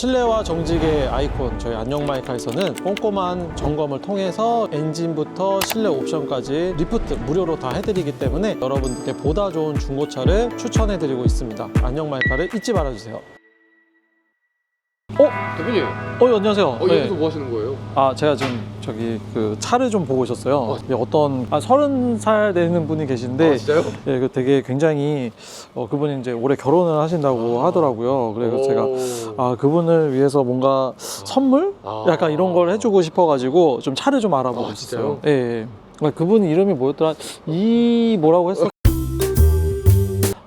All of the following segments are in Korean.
실내와 정직의 아이콘 저희 안녕 마이카에서는 꼼꼼한 점검을 통해서 엔진부터 실내 옵션까지 리프트 무료로 다 해드리기 때문에 여러분들께 보다 좋은 중고차를 추천해드리고 있습니다. 안녕 마이카를 잊지 말아주세요. 어? 대표님, 어, 안녕하세요. 어, 네. 여기서 뭐 하시는 거예요? 아, 제가 지금 저기 그 차를 좀 보고 있었어요. 예, 어떤 아, 서른 살 되는 분이 계신데 아, 진짜요? 예, 그 되게 굉장히 어, 그분이 이제 올해 결혼을 하신다고 하더라고요. 그래서 오. 제가 아 그분을 위해서 뭔가 선물 아. 약간 이런 걸 해주고 싶어가지고 좀 차를 좀 알아보고 아. 진짜요? 예, 예. 그러니까 그분 이름이 뭐였더라? 이 뭐라고 했어?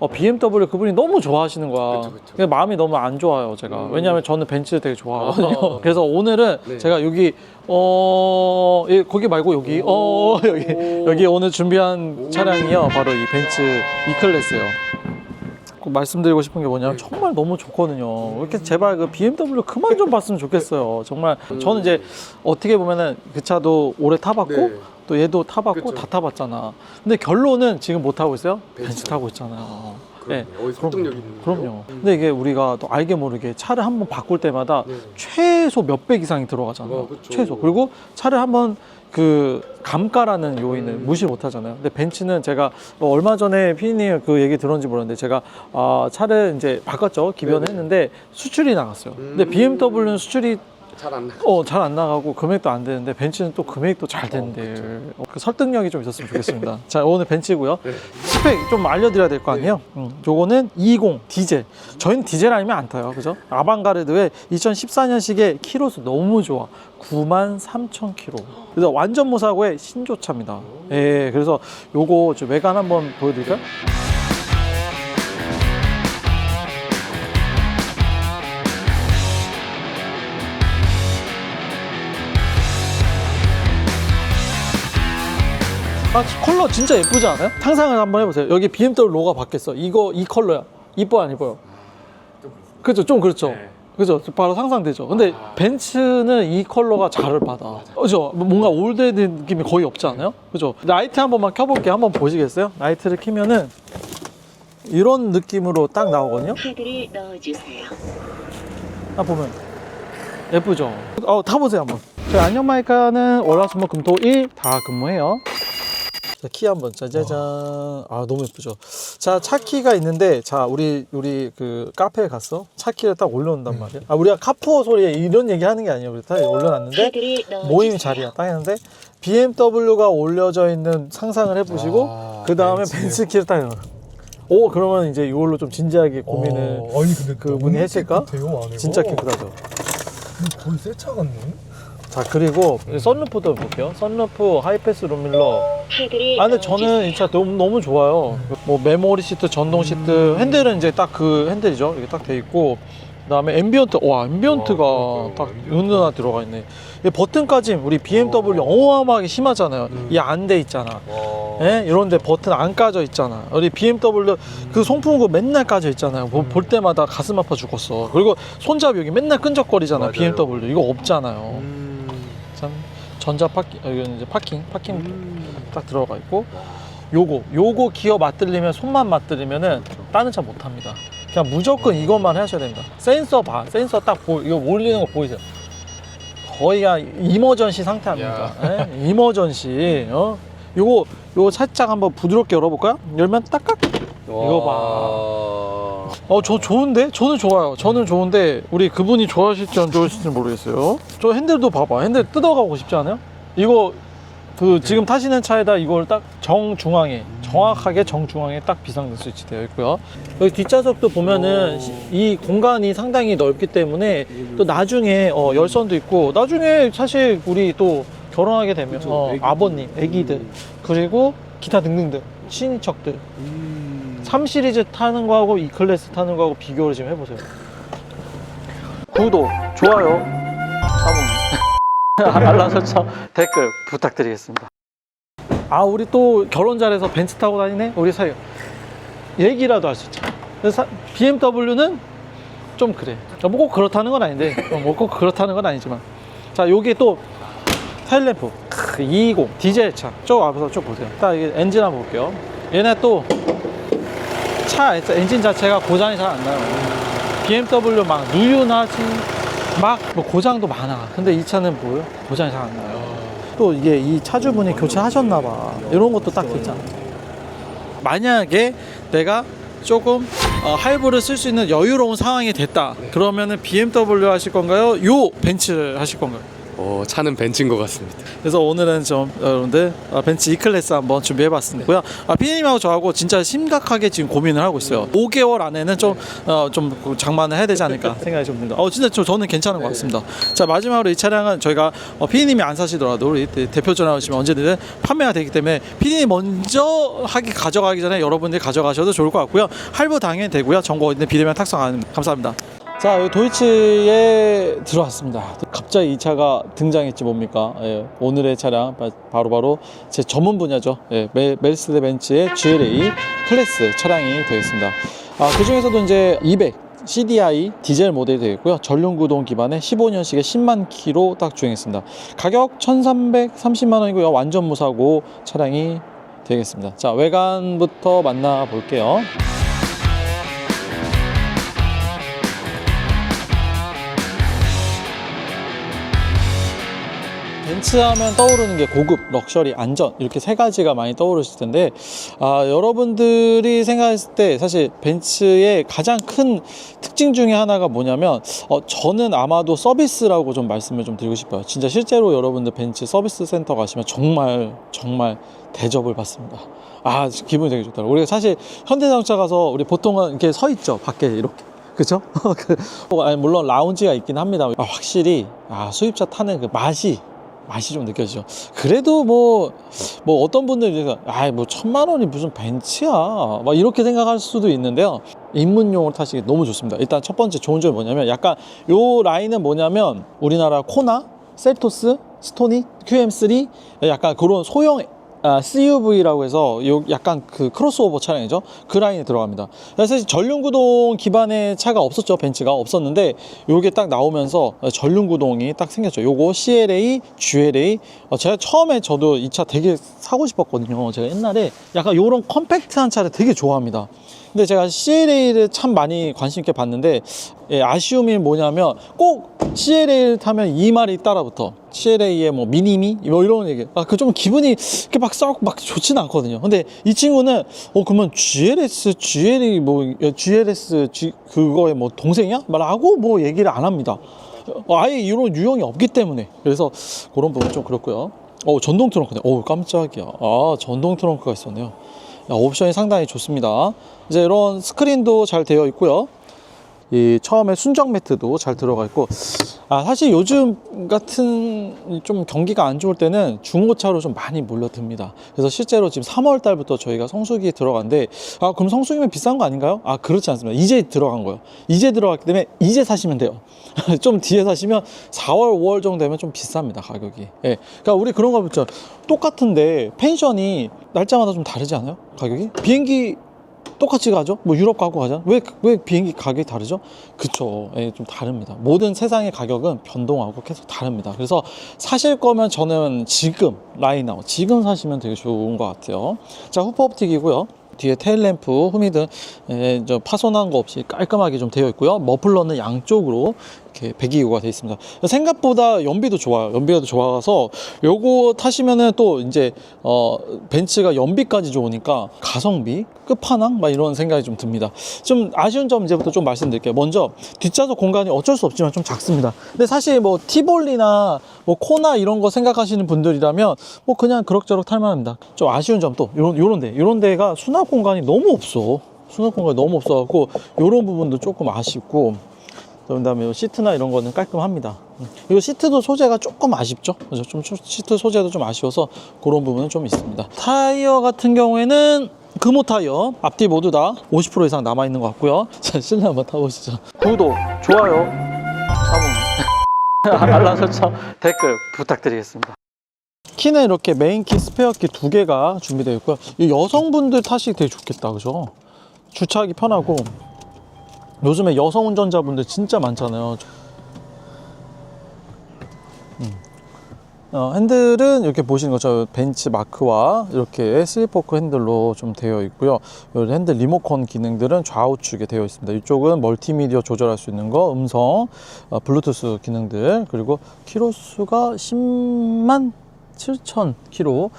어, BMW 그분이 너무 좋아하시는 거야. 그쵸, 그쵸. 근데 마음이 너무 안 좋아요, 제가. 음. 왜냐하면 저는 벤츠 되게 좋아하거든요. 아. 그래서 오늘은 네. 제가 여기 어 예, 거기 말고 여기 어 여기 오. 여기 오늘 준비한 오. 차량이요, 바로 이 벤츠 E 클래스예요. 꼭 말씀드리고 싶은 게 뭐냐면 네. 정말 너무 좋거든요. 이렇게 제발 그 BMW 그만 좀 봤으면 좋겠어요. 정말 저는 이제 어떻게 보면은 그 차도 오래 타봤고 네. 또 얘도 타봤고 그쵸. 다 타봤잖아. 근데 결론은 지금 못 타고 있어요. 벤츠. 벤츠 타고 있잖아요. 네. 그럼요. 어디 설득력 있는 그럼요. 거요? 음. 근데 이게 우리가 또 알게 모르게 차를 한번 바꿀 때마다 네. 최소 몇백 이상이 들어가잖아요. 어, 그쵸. 최소. 그리고 차를 한번 그 감가라는 요인을 음. 무시 못 하잖아요. 근데 벤츠는 제가 뭐 얼마 전에 피디님 그 얘기 들었는지 모르는데 제가 아, 차를 이제 바꿨죠. 기변했는데 수출이 나갔어요. 근데 음. BMW는 수출이 잘 안 나. 어, 잘 안 나가고 금액도 안 되는데 벤츠는 또 금액도 잘 되는데 어, 그 설득력이 좀 있었으면 좋겠습니다. 자, 오늘 벤츠고요. 네. 스펙 좀 알려드려야 될 거 아니에요? 음, 요거는 20 디젤. 저희는 디젤 아니면 안 타요. 그죠? 아방가르드의 2014년식의 키로수 너무 좋아. 9만 3천 키로. 그래서 완전 무사고의 신조차입니다. 예, 그래서 요거 좀 외관 한번 보여드릴까요? 아, 컬러 진짜 예쁘지 않아요? 상상을 한번 해보세요. 여기 BMW 로고가 바뀌었어. 이거 이 컬러야. 이뻐 안 이뻐요? 그죠, 좀 그렇죠. 네. 그죠, 바로 상상되죠. 근데 아. 벤츠는 이 컬러가 잘을 받아. 그죠, 뭔가 올드드 느낌이 거의 없지 않아요? 그죠. 라이트 한 번만 켜볼게요. 한번 보시겠어요? 라이트를 켜면은 이런 느낌으로 딱 나오거든요. 카드를 넣어주세요. 딱 보면 예쁘죠? 어, 타보세요 한번. 저희 안녕마이카는 월화수목 금토일 다 근무해요. 자, 키 한번 짜자잔. 아 너무 예쁘죠. 자 차 키가 있는데 자 우리 우리 그 카페에 갔어. 차 키를 딱 올려놓는단 말이야. 아 우리가 카푸어 소리에 이런 얘기 하는 게 아니에요. 우리 딱 올려놨는데 넣어주세요. 모임 자리야 딱 했는데 BMW가 올려져 있는 상상을 해 보시고 아, 그 다음에 벤츠. 벤츠 키를 딱. 열어. 오 그러면 이제 이걸로 좀 진지하게 고민을 어, 아니 근데 그 분이 했을까? 진짜 깨끗하죠. 거의 새 차 같네. 자 그리고 썬루프도 볼게요. 썬루프, 하이패스 룸밀러. 아 근데 저는 이차 너무 너무 좋아요. 뭐 메모리 시트, 전동 시트, 핸들은 이제 딱 그 핸들이죠. 이게 딱 돼 있고. 그다음에 앰비언트, 와 앰비언트가 와, 딱 그러니까요. 은은하 들어가 있네. 이 버튼까지 우리 BMW 어마어마하게 심하잖아요. 음. 이안 돼 있잖아. 와. 예? 이런데 버튼 안 까져 있잖아. 우리 BMW 그 송풍구 맨날 까져 있잖아요. 뭐볼 때마다 가슴 아파 죽었어. 그리고 손잡이 여기 맨날 끈적거리잖아. 맞아요. BMW 이거 없잖아요. 음. 참 전자 파킹 여기는 이제 파킹 파킹 음. 딱 들어가 있고 요거 요거 기어 맞들리면 손만 맞들리면은 다른 차 못 합니다. 그냥 무조건 이것만 하셔야 됩니다. 센서 봐 센서 딱 보 이거 올리는 거 보이세요? 거의가 이머전시 상태입니다. 예? 이머전시 어 요거 요거 살짝 한번 부드럽게 열어볼까요? 열면 딱깍 이거 봐. 어, 저 좋은데? 저는 좋아요. 저는 좋은데, 우리 그분이 좋아하실지 안 좋아하실지 모르겠어요. 저 핸들도 봐봐. 핸들 뜯어가고 싶지 않아요? 이거, 그, 지금 타시는 차에다 이걸 딱 정중앙에, 정확하게 정중앙에 딱 비상등 스위치 되어 있고요. 여기 뒷좌석도 보면은 오. 시- 이 공간이 상당히 넓기 때문에 또 나중에 어, 열선도 있고, 나중에 사실 우리 또 결혼하게 되면 어. 아버님, 애기들, 그리고 기타 등등등, 친인척들. 음. 3 시리즈 타는 거하고 E 클래스 타는 거하고 비교를 지금 해보세요. 구독, 좋아요, 사봉, 알람 설정, 댓글 부탁드리겠습니다. 아, 우리 또 결혼 잘해서 벤츠 타고 다니네? 우리 사이 얘기라도 할 수 있죠. 그래서 BMW는 좀 그래. 뭐꼭 그렇다는 건 아닌데, 뭐꼭 그렇다는 건 아니지만. 자, 요게 또 타일램프 220 디젤 차. 쭉 앞에서 쭉 보세요. 딱 이게 엔진 한번 볼게요. 얘네 또 차 엔진 자체가 고장이 잘 안 나요. BMW 막 누유나지 막 뭐 고장도 많아. 근데 이 차는 뭐요? 고장이 잘 안 나요. 또 이게 이 차주분이 교체하셨나 봐. 이런 것도 딱 있잖아. 만약에 내가 조금 어, 할부를 쓸 수 있는 여유로운 상황이 됐다. 그러면은 BMW 하실 건가요? 요 벤츠를 하실 건가요? 어, 차는 벤츠인 것 같습니다. 그래서 오늘은 좀 여러분들 어, 벤츠 E 클래스 한번 준비해봤습니다. 아, 피디님하고 저하고 진짜 심각하게 지금 고민을 하고 있어요. 5개월 안에는 좀 어, 좀 장만을 해야 되지 않을까 생각이 좀 듭니다. 어 진짜 저, 저는 괜찮은 것 같습니다. 자 마지막으로 이 차량은 저희가 어, 피디님이 안 사시더라도 우리 대- 대표 전화하시면 언제든 판매가 되기 때문에 피디님 먼저 하기 가져가기 전에 여러분들이 가져가셔도 좋을 것 같고요. 할부 당연히 되고요. 정보 있는 비대면 탁송 안 감사합니다. 자, 여기 도이치에 들어왔습니다. 갑자기 이 차가 등장했지 뭡니까? 예, 오늘의 차량 바- 바로 바로 제 전문 분야죠. 예, 메, 메르세데 벤츠의 GLA 클래스 차량이 되겠습니다. 아, 그 중에서도 이제 200 CDI 디젤 모델이 되겠고요. 전륜구동 기반의 15년식의 10만 킬로 딱 주행했습니다. 가격 1,330만 원이고요. 완전 무사고 차량이 되겠습니다. 자, 외관부터 만나 볼게요. 벤츠 하면 떠오르는 게 고급, 럭셔리, 안전 이렇게 세 가지가 많이 떠오르실 텐데 아, 여러분들이 생각했을 때 사실 벤츠의 가장 큰 특징 중에 하나가 뭐냐면 어, 저는 아마도 서비스라고 좀 말씀을 좀 드리고 싶어요. 진짜 실제로 여러분들 벤츠 서비스 센터 가시면 정말 정말 대접을 받습니다. 아 기분이 되게 좋더라고요. 우리가 사실 현대자동차 가서 우리 보통은 이렇게 서 있죠 밖에 이렇게. 그죠? 그, 물론 라운지가 있긴 합니다. 아, 확실히 아, 수입차 타는 그 맛이 맛이 좀 느껴지죠. 그래도 뭐, 뭐 어떤 분들이, 아, 뭐 천만 원이 무슨 벤츠야. 막 이렇게 생각할 수도 있는데요. 입문용으로 타시기 너무 좋습니다. 일단 첫 번째 좋은 점이 뭐냐면 약간 요 라인은 뭐냐면 우리나라 코나, 셀토스, 스토니, QM3 약간 그런 소형 아, CUV라고 해서 요 약간 그 크로스오버 차량이죠. 그 라인에 들어갑니다. 사실 전륜구동 기반의 차가 없었죠. 벤츠가 없었는데 요게 딱 나오면서 전륜구동이 딱 생겼죠. 요거 CLA, GLA. 어, 제가 처음에 저도 이 차 되게 사고 싶었거든요. 제가 옛날에 약간 요런 컴팩트한 차를 되게 좋아합니다. 근데 제가 CLA를 참 많이 관심 있게 봤는데 예, 아쉬움이 뭐냐면 꼭 CLA를 타면 이 말이 따라붙어. CLA의 뭐 미니미 뭐 이런 얘기. 아 그 좀 기분이 이렇게 막 썩막 좋지는 않거든요. 근데 이 친구는 어 그러면 GLS, GLA 뭐 GLS G, 그거의 뭐 동생이야? 말하고 뭐 얘기를 안 합니다. 어, 아예 이런 유형이 없기 때문에 그래서 그런 부분 좀 그렇고요. 어 전동 트렁크네. 어 깜짝이야. 아 전동 트렁크가 있었네요. 야, 옵션이 상당히 좋습니다. 이제 이런 스크린도 잘 되어 있고요. 이 처음에 순정 매트도 잘 들어가 있고 아 사실 요즘 같은 좀 경기가 안 좋을 때는 중고차로 좀 많이 몰려듭니다. 그래서 실제로 지금 3월 달부터 저희가 성수기에 들어간데 아 그럼 성수기면 비싼 거 아닌가요? 아 그렇지 않습니다. 이제 들어간 거예요. 이제 들어갔기 때문에 이제 사시면 돼요. 좀 뒤에 사시면 4월 5월 정도 되면 좀 비쌉니다 가격이. 예. 그러니까 우리 그런 거 붙죠. 똑같은데 펜션이 날짜마다 좀 다르지 않아요? 가격이? 비행기 똑같이 가죠? 뭐 유럽 가고 가잖아. 왜, 왜 비행기 가격이 다르죠? 그쵸. 예, 좀 다릅니다. 모든 세상의 가격은 변동하고 계속 다릅니다. 그래서 사실 거면 저는 지금 라인아웃, 지금 사시면 되게 좋은 것 같아요. 자, 후퍼옵틱이고요. 뒤에 테일램프, 후미등 예, 저 파손한 거 없이 깔끔하게 좀 되어 있고요. 머플러는 양쪽으로 이렇게 배기구가 되어 있습니다. 생각보다 연비도 좋아요. 연비가 좋아서 요거 타시면은 또 이제 어 벤츠가 연비까지 좋으니까 가성비 끝판왕 막 이런 생각이 좀 듭니다. 좀 아쉬운 점 이제부터 좀 말씀드릴게요. 먼저 뒷좌석 공간이 어쩔 수 없지만 좀 작습니다. 근데 사실 뭐 티볼리나 뭐 코나 이런 거 생각하시는 분들이라면 뭐 그냥 그럭저럭 탈만합니다. 좀 아쉬운 점 또 요런 요런데 요런 데가 수납 공간이 너무 없어. 수납 공간이 너무 없어갖고 요런 부분도 조금 아쉽고 그다음에 요 시트나 이런 거는 깔끔합니다. 이 시트도 소재가 조금 아쉽죠. 그래서 좀 소- 시트 소재도 좀 아쉬워서 그런 부분은 좀 있습니다. 타이어 같은 경우에는 금호 타이어 앞뒤 모두 다 50% 이상 남아 있는 것 같고요. 자 실내 한번 타보시죠. 구독, 좋아요, 알람 설정, 댓글 부탁드리겠습니다. 키는 이렇게 메인 키, 스페어 키 두 개가 준비되어 있고요. 이 여성분들 타시기 되게 좋겠다, 그죠? 주차하기 편하고 요즘에 여성 운전자분들 진짜 많잖아요. 음. 어, 핸들은 이렇게 보시는 것처럼 벤츠 마크와 이렇게 슬리퍼크 핸들로 좀 되어 있고요. 이 핸들 리모컨 기능들은 좌우측에 되어 있습니다. 이쪽은 멀티미디어 조절할 수 있는 거, 음성, 어, 블루투스 기능들, 그리고 키로수가 10만 7천 킬로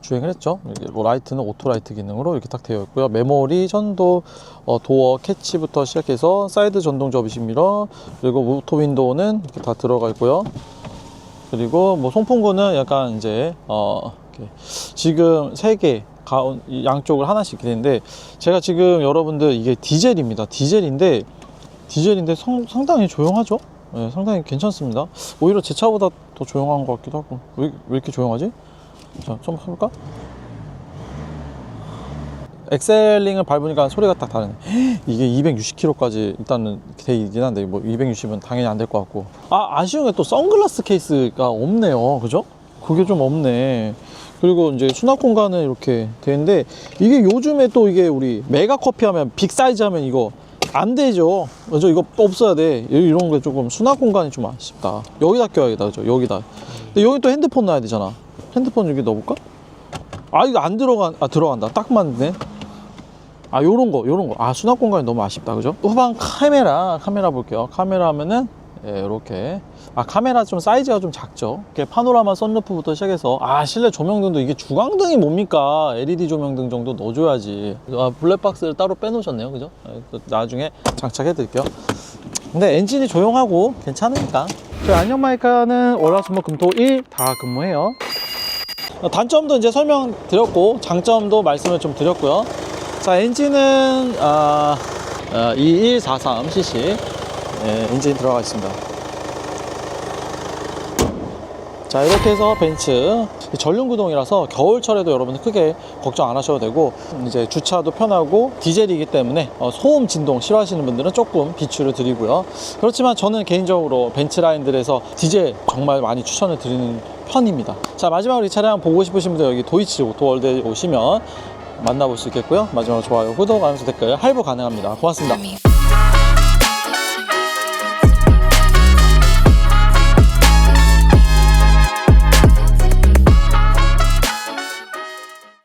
주행을 했죠. 뭐 라이트는 오토라이트 기능으로 이렇게 딱 되어 있고요. 메모리, 전도, 어, 도어 캐치부터 시작해서 사이드 전동 접이식 미러, 그리고 오토 윈도우는 이렇게 다 들어가 있고요. 그리고 뭐 송풍구는 약간 이제 어 지금 세개 가운 이 양쪽을 하나씩 되는데 제가 지금 여러분들 이게 디젤입니다. 디젤인데 디젤인데 성- 상당히 조용하죠? 네, 상당히 괜찮습니다. 오히려 제 차보다 더 조용한 것 같기도 하고 왜, 왜 이렇게 조용하지? 자, 좀 해볼까? 엑셀링을 밟으니까 소리가 딱 다르네. 이게 260km까지 일단은 돼 있긴 한데 뭐 260은 당연히 안 될 것 같고. 아 아쉬운 게 또 선글라스 케이스가 없네요. 그죠? 그게 좀 없네. 그리고 이제 수납 공간은 이렇게 되는데 이게 요즘에 또 이게 우리 메가 커피 하면 빅 사이즈 하면 이거 안 되죠. 그죠? 이거 없어야 돼. 이- 이런 게 조금 수납 공간이 좀 아쉽다. 여기다 껴야겠다. 그죠? 여기다. 근데 여기 또 핸드폰 놔야 되잖아. 핸드폰 여기 넣어볼까? 아 이거 안 들어간 아 들어간다. 딱 맞네. 아 요런 거 요런 거아 수납 공간이 너무 아쉽다 그죠 후방 카메라 카메라 볼게요 카메라 하면은 예, 이렇게. 아 카메라 좀 사이즈가 좀 작죠? 이렇게 파노라마 썬루프부터 시작해서 아 실내 조명등도 이게 주광등이 뭡니까? LED 조명등 정도 넣어줘야지. 아 블랙박스를 따로 빼놓으셨네요. 그죠? 예, 또 나중에 장착해 드릴게요. 근데 엔진이 조용하고 괜찮으니까. 저희 안녕 마이카는 월화 수목 금토 일 다 근무해요. 어, 단점도 이제 설명 드렸고 장점도 말씀을 좀 드렸고요. 자 엔진은 아, 2143cc 예, 엔진 들어가 있습니다. 자 이렇게 해서 벤츠 전륜 구동이라서 겨울철에도 여러분들 크게 걱정 안 하셔도 되고 이제 주차도 편하고 디젤이기 때문에 어, 소음 진동 싫어하시는 분들은 조금 비추를 드리고요. 그렇지만 저는 개인적으로 벤츠 라인들에서 디젤 정말 많이 추천을 드리는 편입니다. 자 마지막으로 이 차량 보고 싶으신 분들 여기 도이치 오토월드에 오시면 만나볼 수 있겠고요. 마지막으로 좋아요 구독 알림 댓글 할부 가능합니다. 고맙습니다.